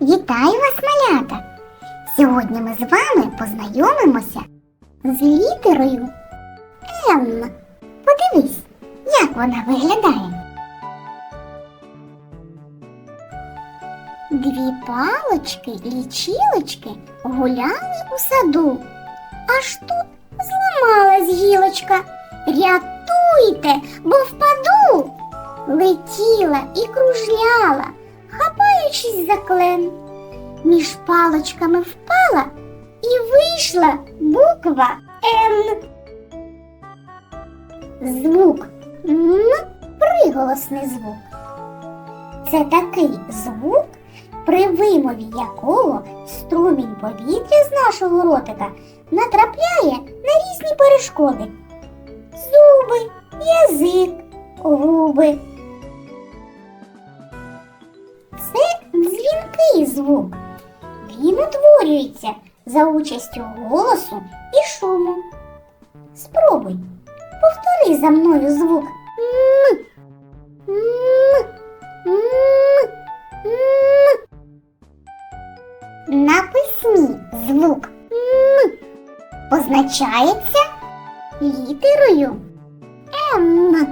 Вітаю вас, малята! Сьогодні ми з вами познайомимося з літерою М. Подивись, як вона виглядає. Дві палочки лічилочки гуляли у саду. Аж тут зламалась гілочка. Рятуйте, бо впаду. Летіла і кружляла, хапаючись за клен. Між палочками впала і вийшла буква Н. Звук Н приголосний звук. Це такий звук, при вимові якого струмінь повітря з нашого ротика натрапляє на різні перешкоди. Зуби, язик, губи. Звук. Він утворюється за участю голосу і шуму. Спробуй, повтори за мною звук М. М. М. М. На письмі звук М позначається літерою М.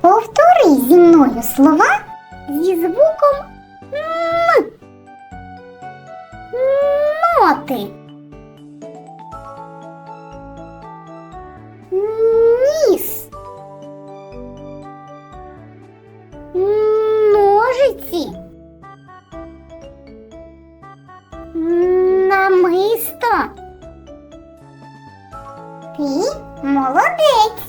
Повтори зі мною слова зі звуком Ноти. Ніс. Ножиці. Намисто. Ти молодець.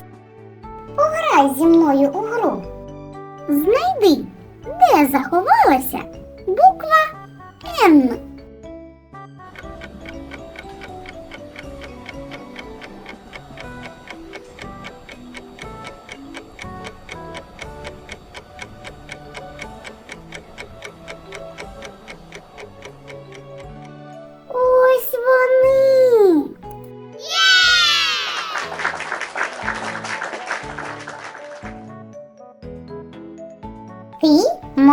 Пограй зі мною у гру. Знайди, де заховалася буква Н.